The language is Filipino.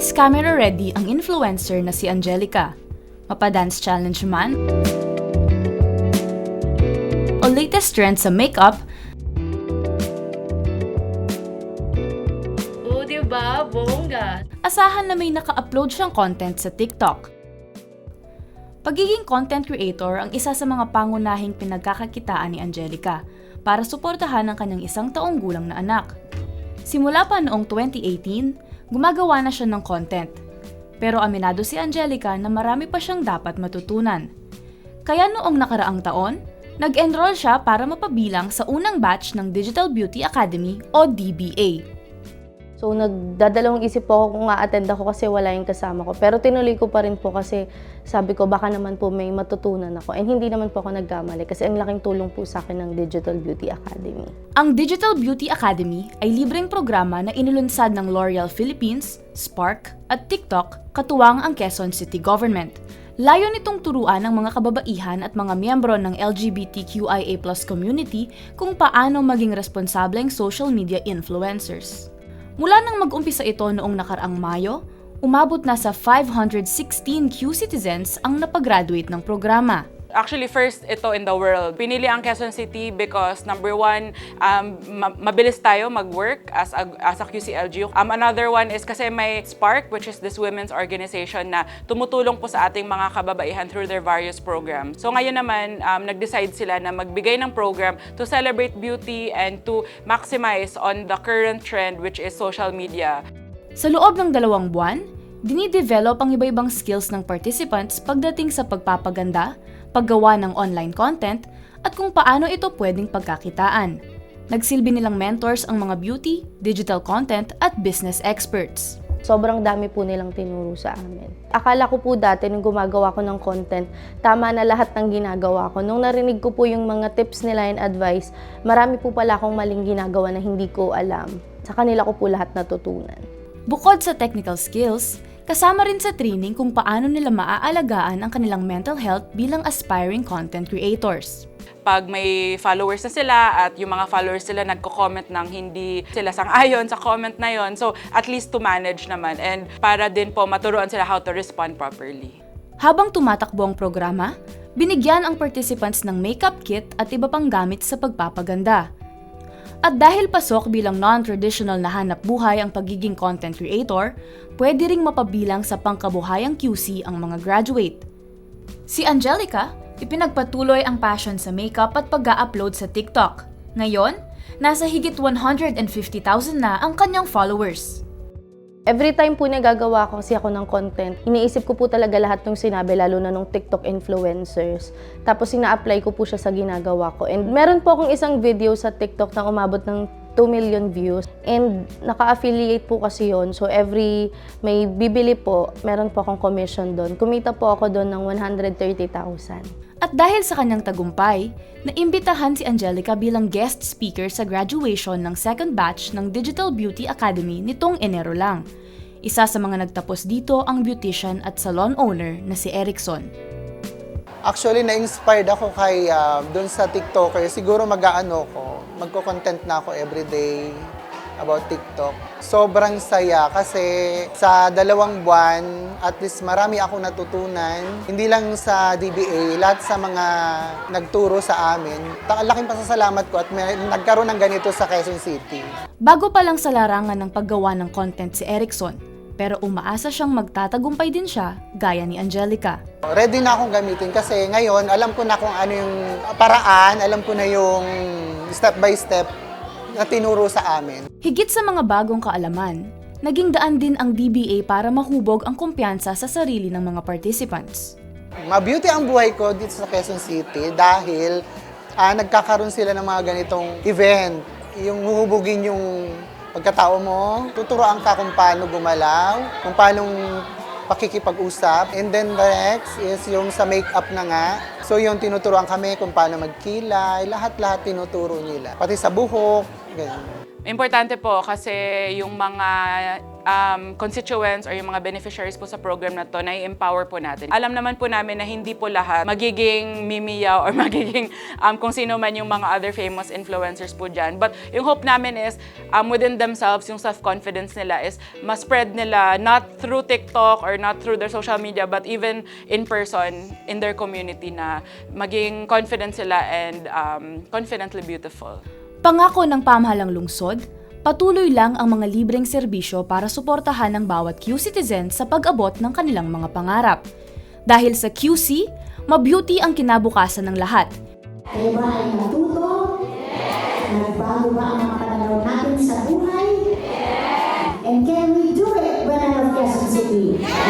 Always camera ready ang influencer na si Angelica. Mapadance challenge man, o latest trend sa makeup, Oo, di ba? Bongga. asahan na may naka-upload siyang content sa TikTok. Pagiging content creator ang isa sa mga pangunahing pinagkakakitaan ni Angelica para suportahan ang kanyang isang taong gulang na anak. Simula pa noong 2018, gumagawa na siya ng content. Pero aminado si Angelica na marami pa siyang dapat matutunan. Kaya noong nakaraang taon, nag-enroll siya para mapabilang sa unang batch ng Digital Beauty Academy o DBA. So, nagdadalawang isip po ako kung a-attend ako kasi wala yung kasama ko. Pero tinuloy ko pa rin po kasi sabi ko baka naman po may matutunan ako. And hindi naman po ako nagkamali kasi ang laking tulong po sa akin ng Digital Beauty Academy. Ang Digital Beauty Academy ay libreng programa na inilunsad ng L'Oreal Philippines, Spark, at TikTok katuwang ang Quezon City Government. Layo nitong turuan ng mga kababaihan at mga miyembro ng LGBTQIA+ community kung paano maging responsableng social media influencers. Mula nang mag-umpisa ito noong nakaraang Mayo, umabot na sa 516 Q citizens ang napag-graduate ng programa. Actually, first ito in the world. Pinili ang Quezon City because number one, um, ma- mabilis tayo mag-work as a, as a QCLG. Um, another one is kasi may Spark, which is this women's organization na tumutulong po sa ating mga kababaihan through their various programs. So ngayon naman, um, nag-decide sila na magbigay ng program to celebrate beauty and to maximize on the current trend, which is social media. Sa loob ng dalawang buwan, dinidevelop ang iba-ibang skills ng participants pagdating sa pagpapaganda, paggawa ng online content, at kung paano ito pwedeng pagkakitaan. Nagsilbi nilang mentors ang mga beauty, digital content, at business experts. Sobrang dami po nilang tinuro sa amin. Akala ko po dati nung gumagawa ko ng content, tama na lahat ng ginagawa ko. Nung narinig ko po yung mga tips nila and advice, marami po pala akong maling ginagawa na hindi ko alam. Sa kanila ko po lahat natutunan. Bukod sa technical skills, kasama rin sa training kung paano nila maaalagaan ang kanilang mental health bilang aspiring content creators. pag may followers na sila at yung mga followers sila nagko-comment ng hindi sila sang-ayon sa comment na yon. So, at least to manage naman and para din po maturuan sila how to respond properly. Habang tumatakbo ang programa, binigyan ang participants ng makeup kit at iba pang gamit sa pagpapaganda. At dahil pasok bilang non-traditional na hanap buhay ang pagiging content creator, pwede ring mapabilang sa pangkabuhayang QC ang mga graduate. Si Angelica, ipinagpatuloy ang passion sa makeup at pag-upload sa TikTok. Ngayon, nasa higit 150,000 na ang kanyang followers. Every time po nagagawa ko kasi ako ng content, iniisip ko po talaga lahat ng sinabi, lalo na nung TikTok influencers. Tapos ina-apply ko po siya sa ginagawa ko. And meron po akong isang video sa TikTok na umabot ng 2 million views. And naka-affiliate po kasi yon So every may bibili po, meron po akong commission doon. Kumita po ako doon ng 130,000. At dahil sa kanyang tagumpay, naimbitahan si Angelica bilang guest speaker sa graduation ng second batch ng Digital Beauty Academy nitong Enero lang. Isa sa mga nagtapos dito ang beautician at salon owner na si Erickson. Actually, na-inspired ako kay uh, doon sa TikToker. Siguro mag-aano ko, magko-content na ako everyday about TikTok. Sobrang saya kasi sa dalawang buwan, at least marami ako natutunan. Hindi lang sa DBA, lahat sa mga nagturo sa amin. Laking pasasalamat ko at may, nagkaroon ng ganito sa Quezon City. Bago pa lang sa larangan ng paggawa ng content si Erickson, pero umaasa siyang magtatagumpay din siya gaya ni Angelica. Ready na akong gamitin kasi ngayon alam ko na kung ano yung paraan, alam ko na yung step by step na tinuro sa amin. Higit sa mga bagong kaalaman, naging daan din ang DBA para mahubog ang kumpiyansa sa sarili ng mga participants. Mabeauty ang buhay ko dito sa Quezon City dahil ah, nagkakaroon sila ng mga ganitong event. Yung huhubugin yung pagkatao mo, tuturoan ka kung paano gumalaw, kung paano pakikipag-usap. And then the next is yung sa makeup na nga. So yung tinuturoan kami kung paano magkilay, lahat-lahat tinuturo nila. Pati sa buhok, ganyan. Importante po kasi yung mga um, constituents or yung mga beneficiaries po sa program na to, na empower po natin. Alam naman po namin na hindi po lahat magiging mimiya or magiging um, kung sino man yung mga other famous influencers po dyan. But yung hope namin is um, within themselves, yung self-confidence nila is ma-spread nila not through TikTok or not through their social media but even in person in their community na maging confident sila and um, confidently beautiful. Pangako ng pamahalang lungsod, patuloy lang ang mga libreng serbisyo para suportahan ng bawat Q-citizen sa pag-abot ng kanilang mga pangarap. Dahil sa QC, mabeauty ang kinabukasan ng lahat. Kayo ba ay natuto? Nagbago ba ang mga pananaw natin sa buhay? And can we do it out of Quezon City? Yes.